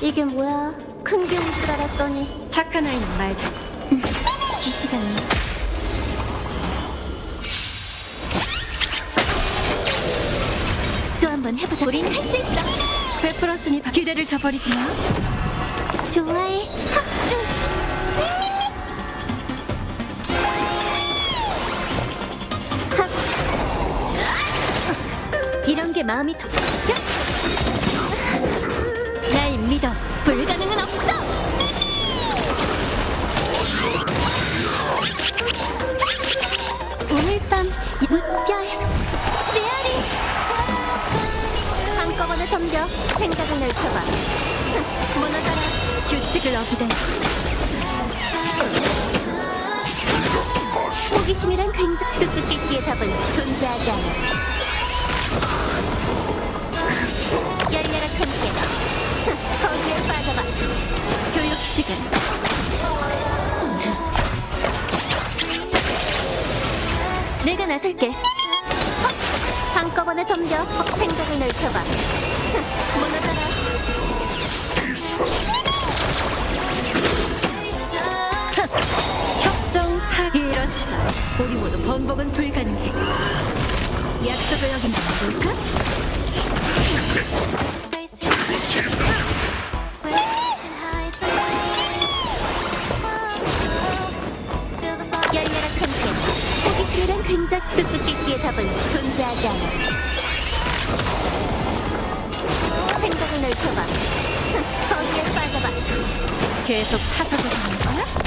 이게 뭐야? 큰 병인 줄 알았더니 착한 아이는 말자. 이 시간에 또 한 번 해보자. 우린 할 수 있어. 베풀었으니 다- 기대를 저버리지 마. 좋아해. 합주. 이런 게 마음이 더. 날 생각을 넓혀봐. 무너져라 규칙을 어기다니. 호기심이란 굉장히 수수께끼의 답은 존재하지 않아. 열려라 참깨 거기에 빠져봐. 교육 시간. 내가 나설게. 한꺼번에 덤벼 생각을 넓혀봐 협정 타 이뤘어. 우리 모두 번복은 불가능해. 약속을 어긴다면 뭘까? 열려라 참깨 호기심이란 굉장히 수수께끼의 답은 존재하지 않아 생각을 넓혀봐 거기에 빠져봐 계속 사서고 사는 거야?